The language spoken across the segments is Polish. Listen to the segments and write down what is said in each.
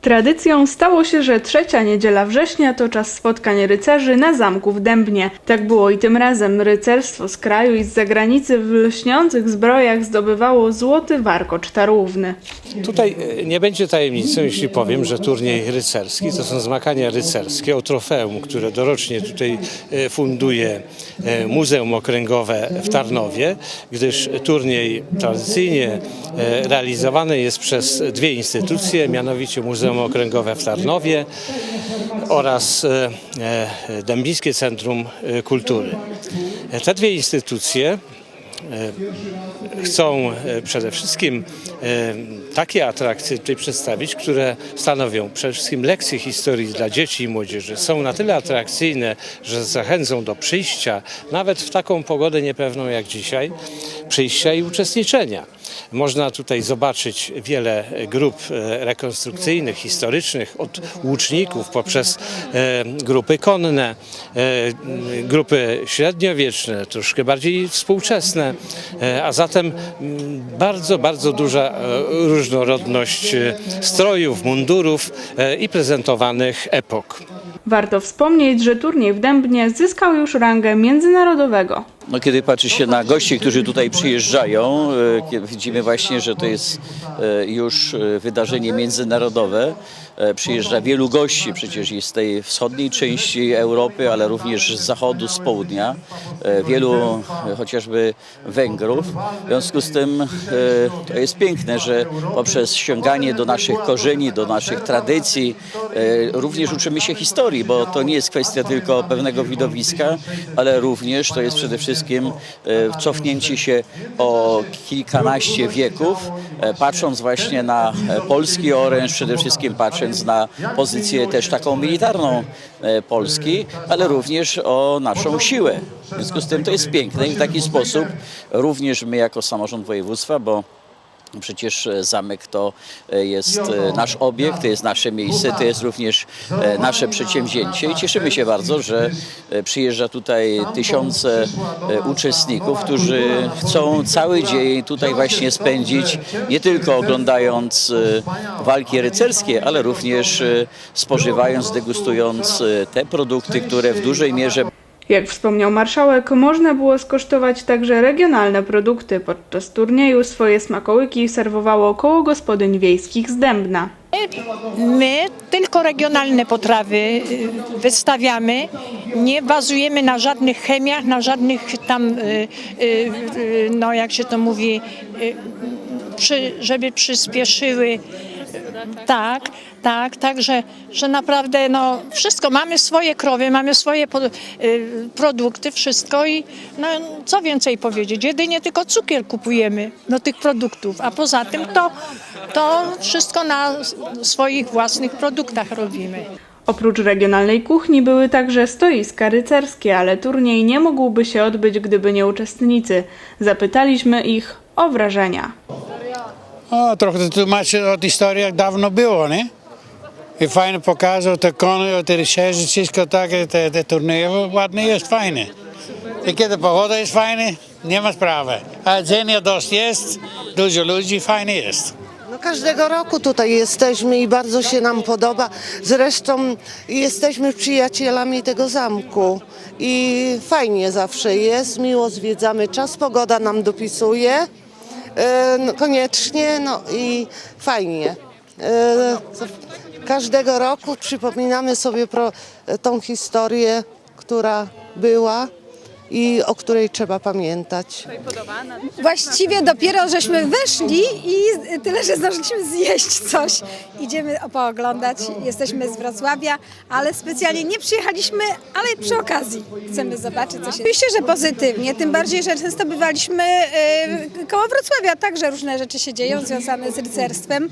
Tradycją stało się, że trzecia niedziela września to czas spotkań rycerzy na zamku w Dębnie. Tak było i tym razem. Rycerstwo z kraju i z zagranicy w lśniących zbrojach zdobywało złoty warkocz tarówny. Tutaj e, nie będzie tajemnicą, jeśli powiem, że turniej rycerski to są zmagania rycerskie o trofeum, które dorocznie tutaj e, funduje Muzeum Okręgowe w Tarnowie, gdyż turniej tradycyjnie e, realizowany jest przez dwie instytucje, mianowicie Muzeum Okręgowe w Tarnowie oraz e, e, Dębińskie Centrum e, Kultury. E, Te dwie instytucje chcą e, przede wszystkim e, takie atrakcje tutaj przedstawić, które stanowią przede wszystkim lekcje historii dla dzieci i młodzieży. Są na tyle atrakcyjne, że zachęcą do przyjścia, nawet w taką pogodę niepewną jak dzisiaj, przyjścia i uczestniczenia. Można tutaj zobaczyć wiele grup e, rekonstrukcyjnych, historycznych, od łuczników poprzez e, grupy konne, e, grupy średniowieczne, troszkę bardziej współczesne, a zatem bardzo, bardzo duża różnorodność strojów, mundurów i prezentowanych epok. Warto wspomnieć, że turniej w Dębnie zyskał już rangę międzynarodowego. No, kiedy patrzy się na gości, którzy tutaj przyjeżdżają, e, widzimy właśnie, że to jest e, już e, wydarzenie międzynarodowe. Przyjeżdża wielu gości, przecież i z tej wschodniej części Europy, ale również z zachodu, z południa. Wielu chociażby Węgrów. W związku z tym to jest piękne, że poprzez sięganie do naszych korzeni, do naszych tradycji, również uczymy się historii, bo to nie jest kwestia tylko pewnego widowiska, ale również to jest przede wszystkim e, cofnięcie się o kilkanaście wieków, e, patrząc właśnie na e, polski oręż, przede wszystkim patrząc na pozycję też taką militarną Polski, ale również o naszą siłę. W związku z tym to jest piękne i w taki sposób również my jako samorząd województwa, bo Przecież e, zamek to e, jest e, nasz obiekt, to jest nasze miejsce, to jest również nasze przedsięwzięcie i cieszymy się bardzo, że przyjeżdża tutaj tysiące e, uczestników, którzy chcą cały dzień tutaj właśnie spędzić, nie tylko oglądając walki rycerskie, ale również spożywając, degustując te produkty, które w dużej mierze Jak wspomniał marszałek, można było skosztować także regionalne produkty. Podczas turnieju swoje smakołyki serwowało koło gospodyń wiejskich z Dębna. My tylko regionalne potrawy y, wystawiamy, nie bazujemy na żadnych chemiach, na żadnych tam, y, y, no jak się to mówi, żeby przyspieszyły. Tak, tak, także, że naprawdę no wszystko, mamy swoje krowy, mamy swoje po, y, produkty, wszystko i no, co więcej powiedzieć, jedynie tylko cukier kupujemy do tych produktów, a poza tym to, to wszystko na swoich własnych produktach robimy. Oprócz regionalnej kuchni były także stoiska rycerskie, ale turniej nie mógłby się odbyć, gdyby nie uczestnicy. Zapytaliśmy ich o wrażenia. O, trochę to tłumaczy od historii, jak dawno było, nie? I fajnie pokazał te kony, te rycerze, wszystko takie, te, te turnieje, ładnie jest, fajnie. I kiedy pogoda jest fajna, nie ma sprawy. A jedzenia dość jest, dużo ludzi, fajnie jest. No każdego roku tutaj jesteśmy i bardzo się nam podoba. Zresztą jesteśmy przyjacielami tego zamku i fajnie zawsze jest, miło zwiedzamy czas, pogoda nam dopisuje. E, no, koniecznie, no i fajnie. E, każdego roku przypominamy sobie tą historię, która była i o której trzeba pamiętać. Właściwie dopiero żeśmy weszli i tyle, że zdążyliśmy zjeść coś. Idziemy pooglądać, jesteśmy z Wrocławia, ale specjalnie nie przyjechaliśmy, ale przy okazji chcemy zobaczyć, co się... Oczywiście, że pozytywnie, tym bardziej, że często bywaliśmy e, koło Wrocławia, także różne rzeczy się dzieją związane z rycerstwem.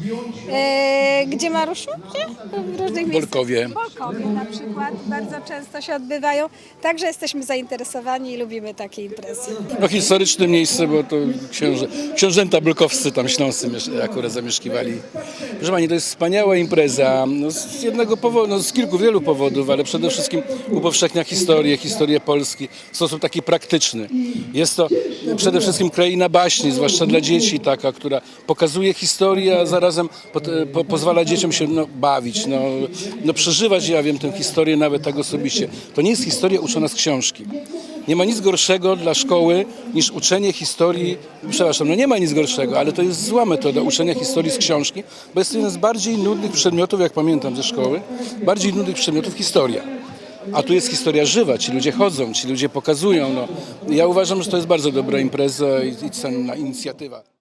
E, gdzie Marusiu? Gdzie? W różnych miejscach. Bolkowie. Bolkowie na przykład bardzo często się odbywają, także jesteśmy zainteresowani i lubimy takie imprezy. No historyczne miejsce, bo to książę, książęta Blokowscy tam śląscy akurat zamieszkiwali. Proszę Pani, to jest wspaniała impreza, no z jednego powodu, no z kilku, wielu powodów, ale przede wszystkim upowszechnia historię, historię Polski w sposób taki praktyczny. Jest to przede wszystkim kraina baśni, zwłaszcza dla dzieci taka, która pokazuje historię, a zarazem po, po, pozwala dzieciom się no, bawić, no, no przeżywać, ja wiem, tę historię nawet tak osobiście. To nie jest historia uczona z książki. Nie ma nic gorszego dla szkoły niż uczenie historii, przepraszam, no nie ma nic gorszego, ale to jest zła metoda uczenia historii z książki, bo jest to jeden z bardziej nudnych przedmiotów, jak pamiętam ze szkoły, bardziej nudnych przedmiotów historia. A tu jest historia żywa, ci ludzie chodzą, ci ludzie pokazują. No. Ja uważam, że to jest bardzo dobra impreza i, i cenna inicjatywa.